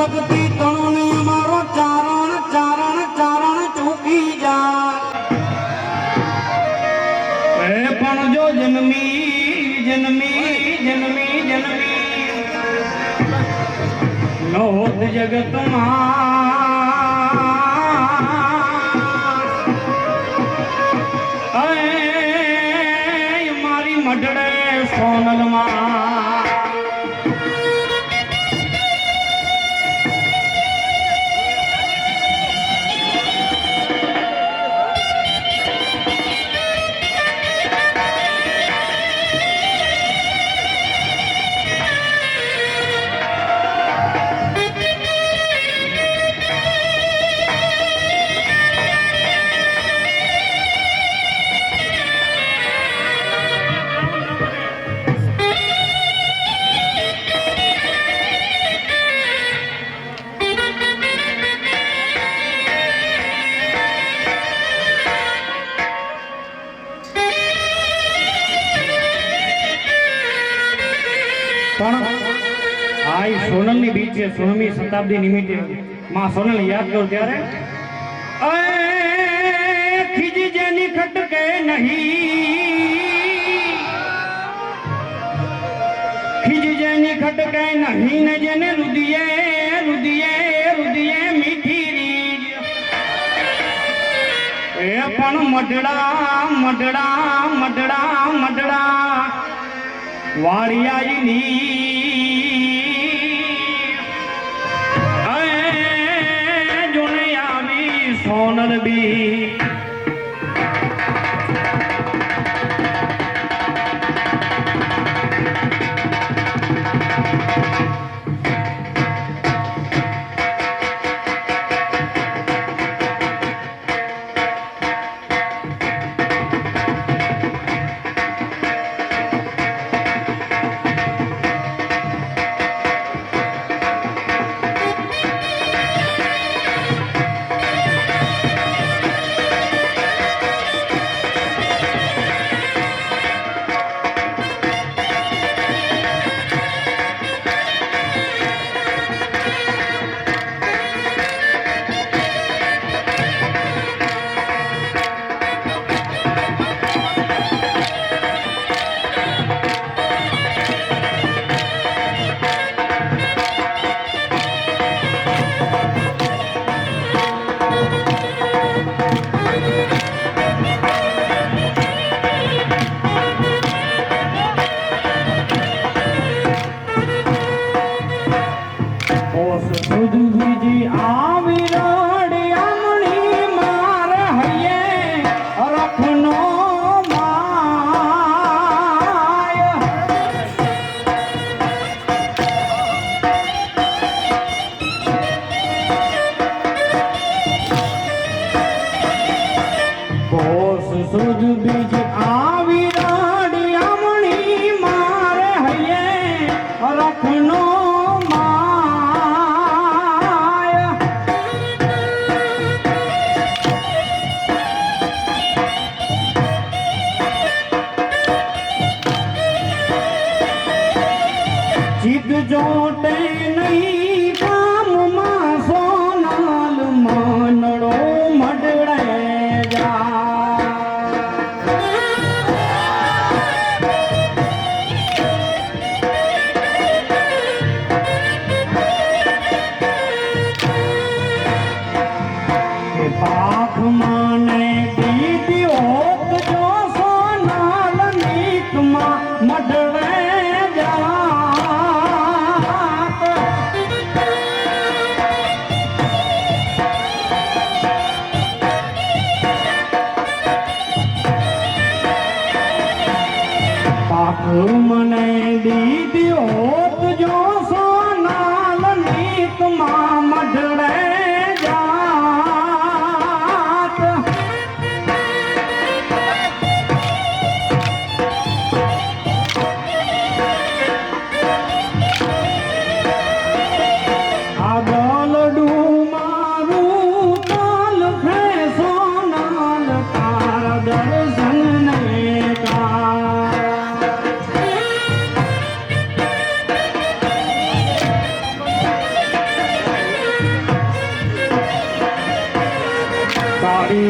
શક્તિ તણોને અમારો ચારણ ચારણ ચારણ ચૂકી જાય. પણ જો જન્મી જન્મી જન્મી જન્મી. ન હોત જગતમાં મારી મઢડે સોનલમાં સોનલની બીચ છે સોળમી શતાબ્દી નિમિત્તે. માં સોનલ યાદ કરો ત્યારે ખીજી જેની ખટકે નહીં. ખીજી જેની ખટકે નહીં ને જેને રુદિયે રુદિયે રુદિયે મીઠી રીજ એ પણ મઢડા મઢડા મઢડા મઢડા. વાળિયાની આવી સોનલ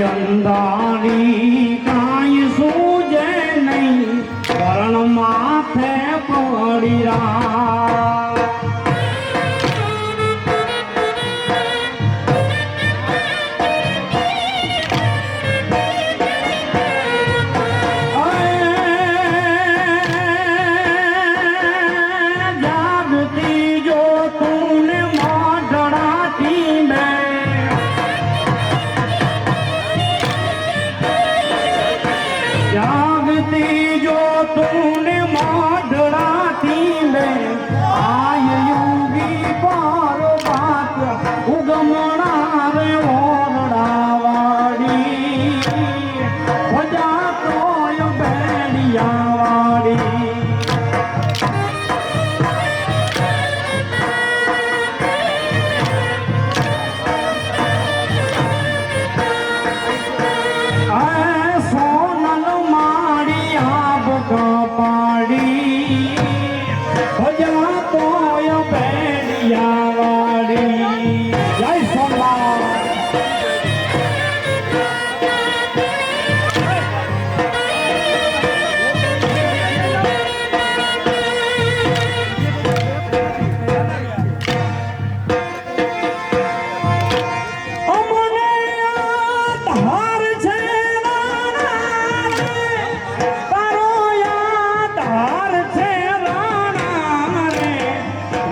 연다. ને માઢળા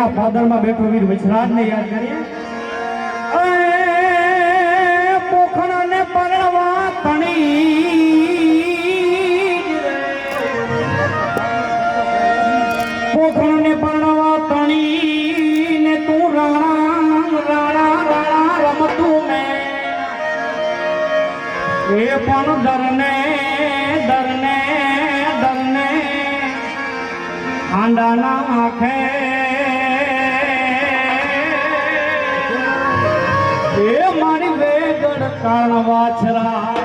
એના પાદરમાં બેઠો વીર વછરાજને યાદ કરીએ. પોખણાને પરણવા તણી પોખણને પરણવા તણી ને તું રાણા રાણા રાણા રમતું ને એ પણ ડરને ડરને ડરને. આંડાના આંખે કારણવાછરા